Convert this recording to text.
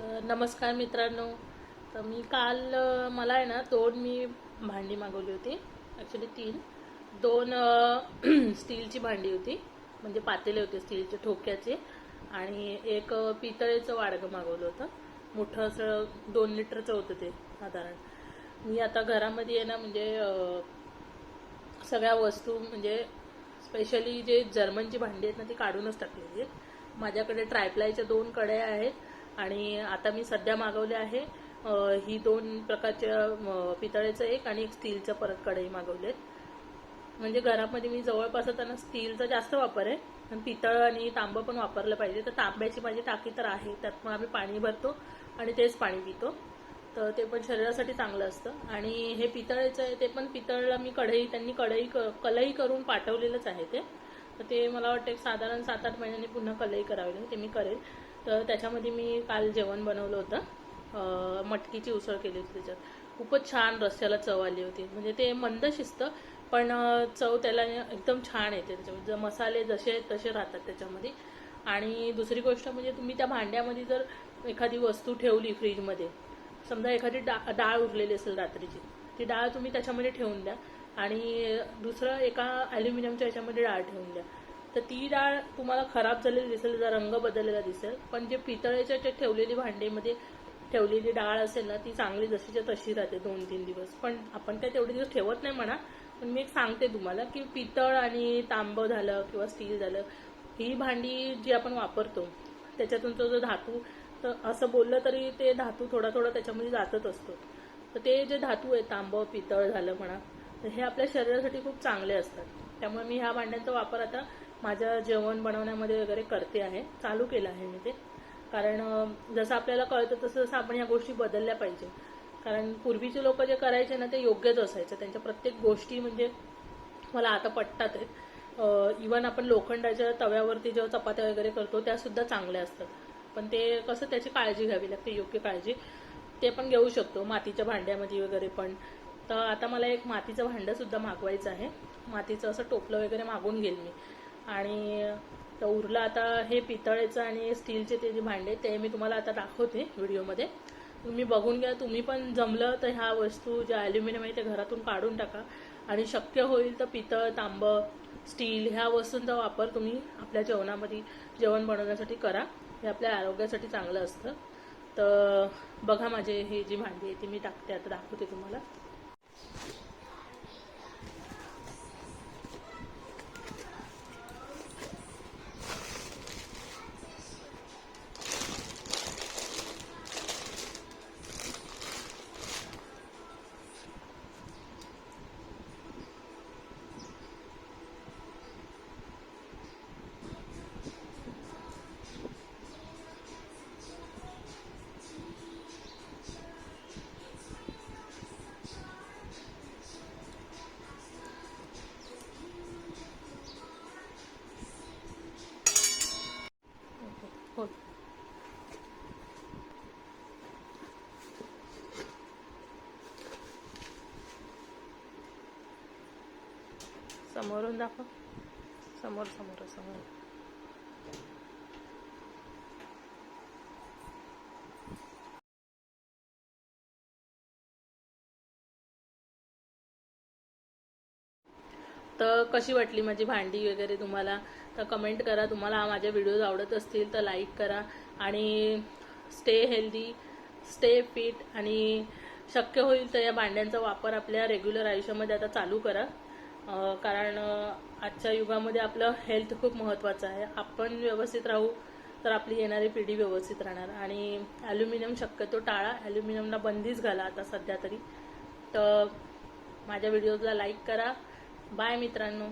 तर नमस्कार मित्रांनो. तर मी काल मला आहे ना दोन मी भांडी मागवली होती. ॲक्च्युली तीन. दोन स्टीलची भांडी होती. म्हणजे पातेले होते स्टीलचे ठोक्याचे. आणि एक पितळेचं वाडगं मागवलं होतं. मोठं असं दोन लिटरचं होतं ते साधारण. मी आता घरामध्ये आहे ना म्हणजे सगळ्या वस्तू म्हणजे स्पेशली जे जर्मनची भांडी आहेत ना ती काढूनच टाकलेली आहेत. माझ्याकडे ट्रायप्लायच्या दोन कड्या आहेत. आणि आता मी सध्या मागवले आहे. ही दोन प्रकारच्या पितळेचं एक आणि एक स्टीलचं परत कढई मागवले म्हणजे घरामध्ये मी जवळपास त्यांना स्टीलचा जास्त वापर आहे. पण पितळ आणि तांबं पण वापरलं पाहिजे. तर तांब्याची माझी टाकी तर आहे. त्यात मग आम्ही पाणी भरतो आणि तेच पाणी पितो. तर ते पण शरीरासाठी चांगलं असतं. आणि हे पितळेचं आहे ते पण पितळला मी कढई त्यांनी कढई क- कलई करून पाठवलेलंच आहे ते. तर ते मला वाटतं एक साधारण सात आठ महिन्यांनी पुन्हा कलई करावी लागेल. ते मी करेल. तर त्याच्यामध्ये मी काल जेवण बनवलं होतं. मटकीची उसळ केली होती त्याच्यात. खूपच छान रस्त्याला चव आली होती. म्हणजे ते मंद शिजतं पण चव त्याला एकदम छान येते त्याच्यामध्ये. जर मसाले जसे तसे राहतात त्याच्यामध्ये. आणि दुसरी गोष्ट म्हणजे तुम्ही त्या भांड्यामध्ये जर एखादी वस्तू ठेवली फ्रीजमध्ये समजा एखादी डा डाळ उरलेली असेल रात्रीची ती डाळ तुम्ही त्याच्यामध्ये ठेवून द्या. आणि दुसरं एका ॲल्युमिनियमच्या याच्यामध्ये डाळ ठेवून द्या. तर ती डाळ तुम्हाला खराब झालेली दिसेल जर रंग बदललेला दिसेल. पण जे पितळेच्या जे ठेवलेली भांडीमध्ये ठेवलेली डाळ असेल ना ती चांगली जशीच्या तशी राहते दोन तीन दिवस. पण आपण काय तेवढे दिवस ठेवत नाही म्हणा. पण मी एक सांगते तुम्हाला की पितळ आणि तांबं झालं किंवा स्टील झालं ही भांडी जी आपण वापरतो त्याच्यातून तो जो धातू तर असं बोललं तरी ते धातू थोडा थोडा त्याच्यामध्ये जातच असतो. तर ते जे धातू आहे तांबं पितळ झालं म्हणा तर हे आपल्या शरीरासाठी खूप चांगले असतात. त्यामुळे मी ह्या भांड्यांचा वापर आता माझ्या जेवण बनवण्यामध्ये वगैरे करते आहे. चालू केलं आहे मी ते. कारण जसं आपल्याला कळतं तसं तसं आपण ह्या गोष्टी बदलल्या पाहिजे. कारण पूर्वीचे लोक जे करायचे ना ते योग्यच असायचं. त्यांच्या प्रत्येक गोष्टी म्हणजे मला आता पटतात आहेत. इवन आपण लोखंडाच्या तव्यावरती जेव्हा चपात्या वगैरे करतो त्यासुद्धा चांगल्या असतात. पण ते कसं त्याची काळजी घ्यावी लागते योग्य काळजी. ते पण घेऊ शकतो मातीच्या भांड्यामध्ये वगैरे पण. तर आता मला एक मातीचं भांडंसुद्धा मागवायचं आहे. मातीचं असं टोपलं वगैरे मागून घेईल मी. आणि तर उरलं आता हे पितळेचं आणि स्टीलचे ते जे भांडे ते मी तुम्हाला आता दाखवते व्हिडिओमध्ये. तुम्ही बघून घ्या तुम्ही पण जमलं तर ह्या वस्तू ज्या ॲल्युमिनियम आहे त्या घरातून काढून टाका. आणि शक्य होईल तर पितळ तांबं स्टील ह्या वस्तूंचा वापर तुम्ही आपल्या जेवणामध्ये जेवण बनवण्यासाठी करा. हे आपल्या आरोग्यासाठी चांगलं असतं. तर बघा माझे हे जी भांडी आहे ती मी टाकते आता दाखवते तुम्हाला. समोरून दाखव. समोर समोर समोर. तर कशी वाटली माझी भांडी वगैरे तुम्हाला? तर कमेंट करा. तुम्हाला माझ्या व्हिडिओज आवडत असतील तर लाईक करा. आणि स्टे हेल्दी स्टे फिट आणि शक्य होईल तर या भांड्यांचा वापर आपल्या रेग्युलर आयुष्यामध्ये आता चालू करा. कारण आजच्या युगामध्ये आपलं हेल्थ खूप महत्त्वाचं आहे. आपण व्यवस्थित राहू तर आपली येणारी पिढी व्यवस्थित राहणार. आणि ॲल्युमिनियम शक्यतो टाळा. ॲल्युमिनियमला बंदीच घाला आता सध्या तरी. तर माझ्या व्हिडिओजला लाईक करा. बाय मित्रांनो.